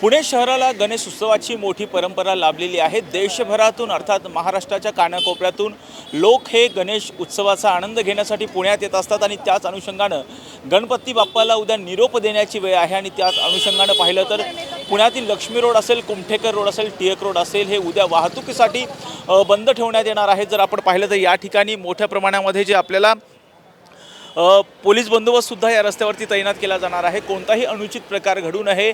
पुणे शहराला गणेश उत्सवाची मोठी परंपरा लाभलेली आहे. देशभरातून अर्थात महाराष्ट्राच्या कानाकोपऱ्यातून लोक हे गणेश उत्सवाचा आनंद घेण्यासाठी पुण्यात येत असतात आणि त्याच अनुषंगानं गणपती बाप्पाला उद्या निरोप देण्याची वेळ आहे आणि त्याच अनुषंगानं पाहिलं तर पुण्यातील लक्ष्मी रोड असेल कुमठेकर रोड असेल टिळक रोड असेल हे उद्या वाहतुकीसाठी बंद ठेवण्यात येणार आहे. जर आपण पाहिलं तर या ठिकाणी मोठ्या प्रमाणामध्ये जे आपल्याला पोलीस बंदोबस्तसुद्धा या रस्त्यावरती तैनात केला जाणार आहे. कोणताही अनुचित प्रकार घडू नये.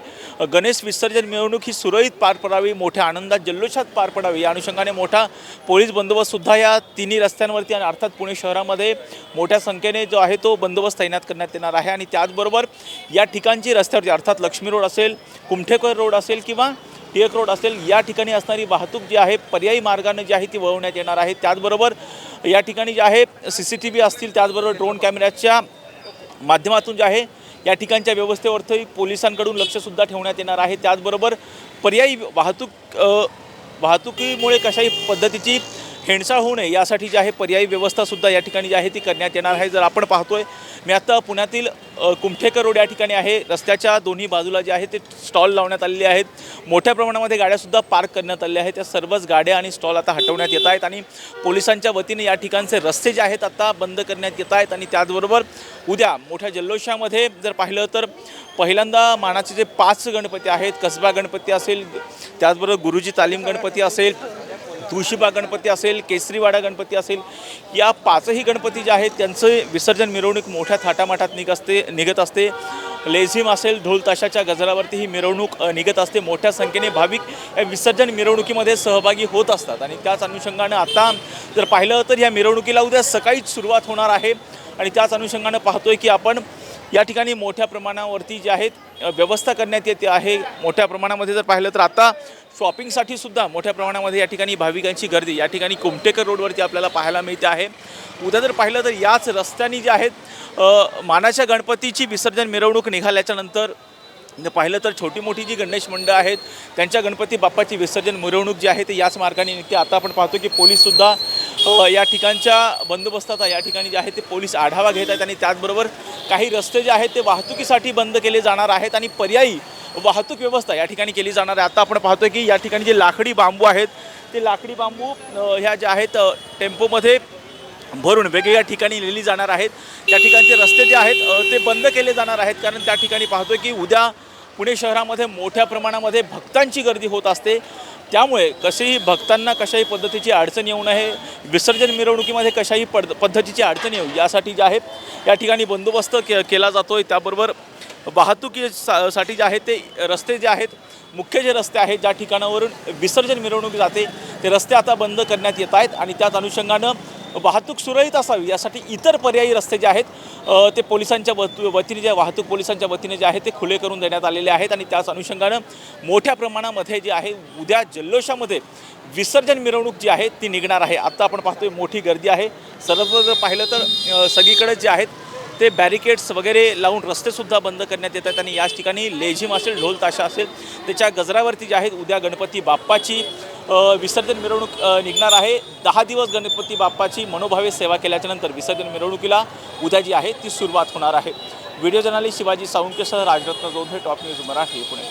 गणेश विसर्जन मिरवणूक ही सुरळीत पार पडावी मोठ्या आनंदात जल्लोषात पार पडावी. या अनुषंगाने मोठा पोलीस बंदोबस्तसुद्धा या तिन्ही रस्त्यांवरती आणि अर्थात पुणे शहरामध्ये मोठ्या संख्येने जो आहे तो बंदोबस्त तैनात करण्यात येणार आहे. आणि त्याचबरोबर या ठिकाणची रस्त्यावरती अर्थात लक्ष्मी रोड असेल कुमठेकर रोड असेल किंवा टिळक रोड असेल या ठिकाणी असणारी वाहतूक जी आहे पर्यायी मार्गाने जी आहे ती वळवण्यात येणार आहे. त्याचबरोबर या ठिकाणी जे आहे सी सी टी व्ही असतील त्याचबरोबर ड्रोन कॅमेऱ्याच्या माध्यमातून जे आहे या ठिकाणच्या व्यवस्थेवरती पोलिसांकडून लक्षसुद्धा ठेवण्यात येणार आहे. त्याचबरोबर पर्यायी वाहतूक वाहतुकीमुळे कशाही पद्धतीची हेणसाळ होऊ नये यासाठी जी आहे पर्यायी व्यवस्थासुद्धा या ठिकाणी जी आहे ती करण्यात येणार आहे. जर आपण पाहतोय मी आता पुण्यातील कुमठेकर रोड या ठिकाणी आहे. रस्त्याच्या दोन्ही बाजूला जे आहे ते स्टॉल लावण्यात आलेले आहेत. मोठ्या प्रमाणामध्ये गाड्यासुद्धा पार्क करण्यात आलेल्या आहेत. त्या सर्वच गाड्या आणि स्टॉल आता हटवण्यात येत आहेत आणि पोलिसांच्या वतीने या ठिकाणचे रस्ते जे आहेत आता बंद करण्यात येत आहेत आणि त्याचबरोबर उद्या मोठ्या जल्लोषामध्ये जर पाहिलं तर पहिल्यांदा मानाचे जे पाच गणपती आहेत कसबा गणपती असेल त्याचबरोबर गुरुजी तालीम गणपती असेल तुळशीबा गणपती असेल केसरीवाडा गणपती असेल या पाचही गणपती जे आहेत त्यांचं विसर्जन मिरवणूक मोठ्या थाटामाटात निघ असते निघत असते. लेझिम असेल ढोल ताशाच्या गजरावरती ही मिरवणूक निघत असते. मोठ्या संख्येने भाविक या विसर्जन मिरवणुकीमध्ये सहभागी होत असतात. आणि त्याच अनुषंगानं आता जर पाहिलं तर या मिरवणुकीला उद्या सकाळीच सुरुवात होणार आहे. आणि त्याच अनुषंगानं पाहतोय की आपण या ठिकाणी मोठ्या प्रमाणावरती जे आहेत व्यवस्था करण्यात येते आहे. मोठ्या प्रमाणामध्ये जर पाहिलं तर आता शॉपिंगसाठी सुद्धा मोठ्या प्रमाणामध्ये या ठिकाणी भाविकांची गर्दी या ठिकाणी कुमटेकर रोडवरती आपल्याला पाहायला मिळते आहे. उद्या जर पाहिलं तर याच रस्त्याने जे आहेत मानाच्या गणपतीची विसर्जन मिरवणूक निघाल्याच्या नंतर जर पाहिलं तर छोटी मोठी जी गणेश मंडळ आहेत त्यांच्या गणपती बाप्पाची विसर्जन मिरवणूक जी आहे ते याच मार्गाने निघते. आता आपण पाहतो की पोलीससुद्धा या ठिकाणच्या बंदोबस्तात या ठिकाणी जे आहे ते पोलीस आढावा घेत आहेत आणि त्याचबरोबर काही रस्ते जे आहेत ते वाहतुकीसाठी बंद केले जाणार आहेत आणि पर्यायी वाहतूक व्यवस्था या ठिकाणी केली जाणार आहे. आता आपण पाहतोय की या ठिकाणी जे लाकडी बांबू आहेत ते लाकडी बांबू ह्या ज्या आहेत टेम्पोमध्ये भरून वेगवेगळ्या ठिकाणी नेली जाणार आहेत. त्या ठिकाणचे रस्ते जे आहेत ते बंद केले जाणार आहेत. कारण त्या ठिकाणी पाहतोय की उद्या पुणे शहरामध्ये मोठ्या प्रमाणामध्ये भक्तांची गर्दी होत असते. त्यामुळे कसेही भक्तांना कशाही पद्धतीची अडचण येऊ नये विसर्जन मिरवणुकीमध्ये कशाही पड पद्धतीची अडचण येऊ यासाठी जे आहे या ठिकाणी बंदोबस्त के केला जातो आहे त्याबरोबर वाहतुकी सा- साठी जे आहे ते रस्ते जे आहेत मुख्य जे रस्ते आहेत ज्या ठिकाणावरून विसर्जन मिरवणूक जाते ते रस्ते आता बंद करण्यात येत आहेत आणि त्याच अनुषंगानं वाहतूक सुरळीत असावी यासाठी इतर पर्यायी रस्ते जे आहेत ते पोलिसांच्या वत वतीने जे वाहतूक पोलिसांच्या वतीने जे आहे ते खुले करून देण्यात आलेले आहेत आणि त्याच अनुषंगानं मोठ्या प्रमाणामध्ये जे आहे उद्या जल्लोषामध्ये विसर्जन मिरवणूक जी आहे ती निघणार आहे. आत्ता आपण पाहतोय मोठी गर्दी आहे. सर्वत्र जर पाहिलं तर सगळीकडे जे आहेत ते बॅरिकेड्स वगैरे लावून रस्तेसुद्धा बंद करण्यात येतात आणि याच ठिकाणी लेझिम असेल ढोल ताशा असेल त्याच्या गजरावरती जे आहेत उद्या गणपती बाप्पाची विसर्जन मिरवणूक निघणार आहे. दहा दिवस गणपती बाप्पाची मनोभावे सेवा केल्याच्यानंतर विसर्जन मिरवणुकीला उद्या जी आहे ती सुरुवात होणार आहे. व्हिडिओ जर्नालिस्ट शिवाजी सावंकेसह राजरत्न जोधे टॉप न्यूज मराठी पुणे.